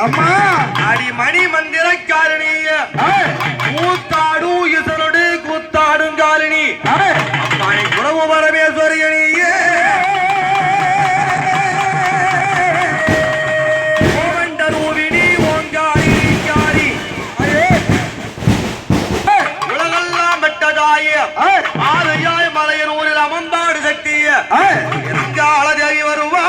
அம்மா. அடி மணி மந்திரக்காரணி. ஏய், கூத்தாடும் இசனோடு கூத்தாடும் ஏய். மணி குணவு ஏய், ஆலையாய் மலையர் ஊரில் அமம்பாடு சக்திய ஏய். எங்கால தேவி வருவாய்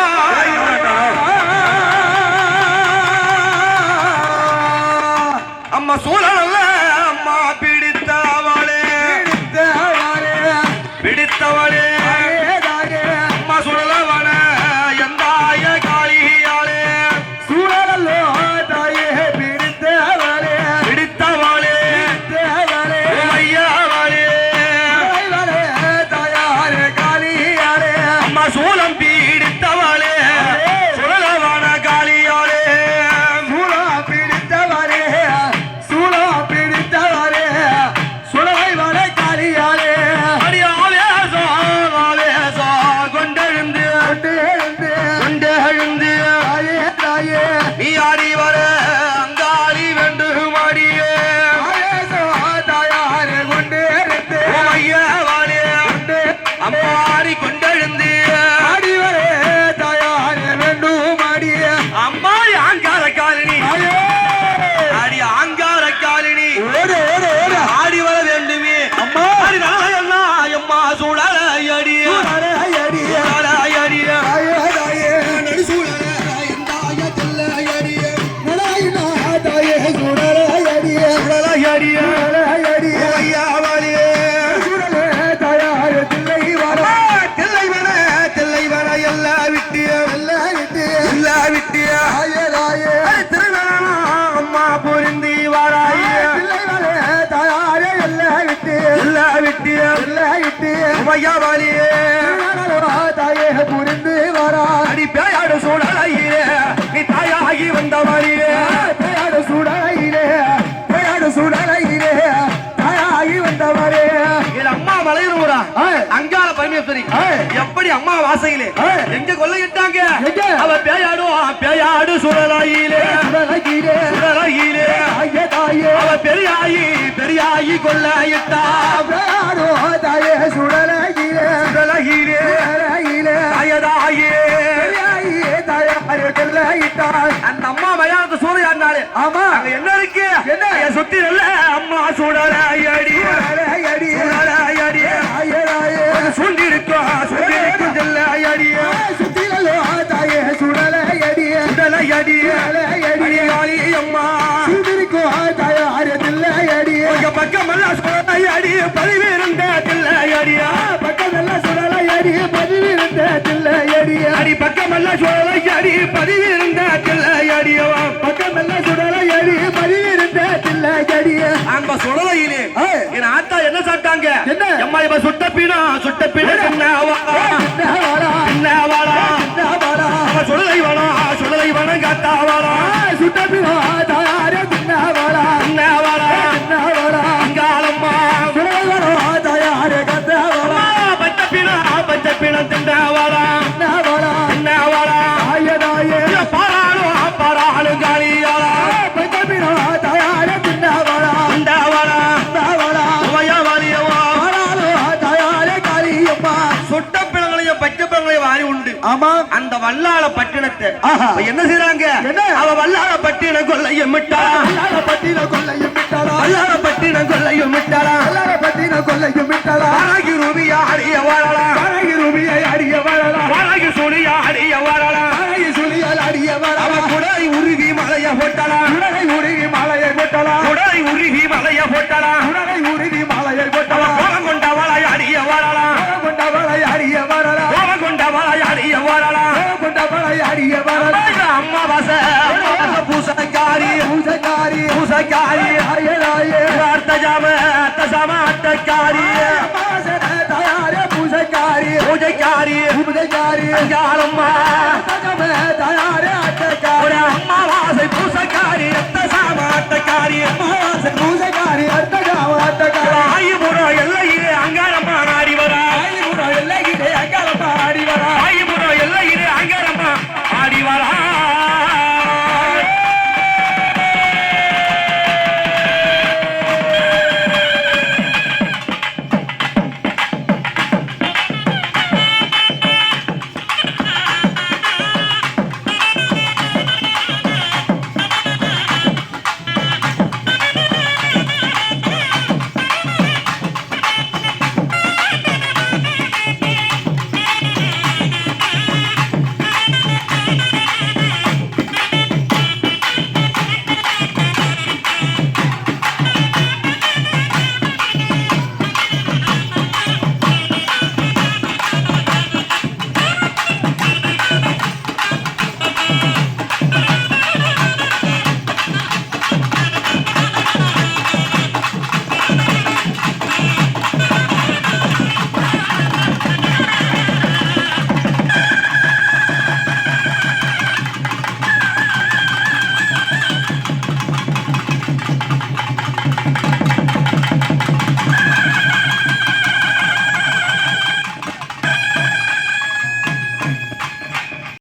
ஐயாவளியே புரிந்து வரா. அடி பேயாடு சூழலையே நீ தாயாகி வந்தவளியே. பேயாடு சுடலையிலே பேயாடு சுடலையிலே தாயாகி வந்தவரே. அம்மா மலையூரா ஏய். அங்காள பரமேஸ்வரி. எப்படி அம்மா வாசையிலே. எங்க கொள்ளையிட்டாங்க? எங்க? அவ பேயாடும் பேயாடு சுழலாயிலே. சுழலாயிலே. கொள்ளையிட்டாள் அந்த அம்மா மயானத்து ஆமா. அங்க என்ன இருக்கு? என்ன? என் சுத்தி இல்ல அம்மா சுடலையடி சுடலாயடி தாயே தாயே சுண்டி சுண்டி இருக்கும் செல்லாயடி சுத்திலோ தாயே சுடலையடி சுடலையடி சுடலையடி அடியாளி அம்மா. சுதிரிக்கோ தாயாரே தில்லையடி உங்க பக்கமெல்லாம் சுடலையடி பதிவிருந்த தில்லையடியா பக்கமெல்லாம் சுடலையடி பதிவிருந்த அடி பக்கமெல்லாம் சுடலையடி பதிவிருந்த தில்லையடியவா பக்கமெல்லாம் சுடலையடி பதிவிருந்த தில்லையடியா அங்க சுடலையிலே. என் ஆத்தா என்ன சாப்பிட்டாங்க? என்ன? எம்மா இப்ப சுட்ட பீனா? சுட்ட பீனா என்னவாடா என்னவாடா என்னவாடா அவ சுடலை வேணும். சுடலை வேணும் காத்தாவாடா சுட்டபினோ தாயாரே ஆமா. அந்த வல்லாள பட்டினத்தை. என்ன செய்றாங்க? என்ன? அவ வல்லாள பட்டின கொள்ளையும் எல்லார பட்டின கொல்லையும் விட்டாளா வல்லாள பட்டின கொள்ளையும் விட்டாளா எல்லார பட்டின கொல்லையும் விட்டாளா வாராகி ரூபியா அடிய வாழலா? பழகி ரூபியை அடிய வரலா வாராகி சுழியா அடிய வாழலா? பழகி சுழியல் அடிய அவ வரலா குடை உருகி மலைய போட்டலா? உடலை உருகி மலையை கொட்டலா குடை உருகி மலைய போட்டலா? அம்மா வச பூசக்காரி பூசக்காரி பூசக்காரி அயலாயே தஜாம தஜாம அட்டக்காரி தயாரே பூசக்காரி பூஜைக்காரி பூஜைக்காரி அங்காளம்மா தஜாம தயாரே அட்டக்காரி அம்மா வாசை பூசக்காரி அத்தசாம அட்டக்காரி அம்மா வாசை பூசக்காரி அத்தஜாம அட்டக்காரி ஆயி முறைய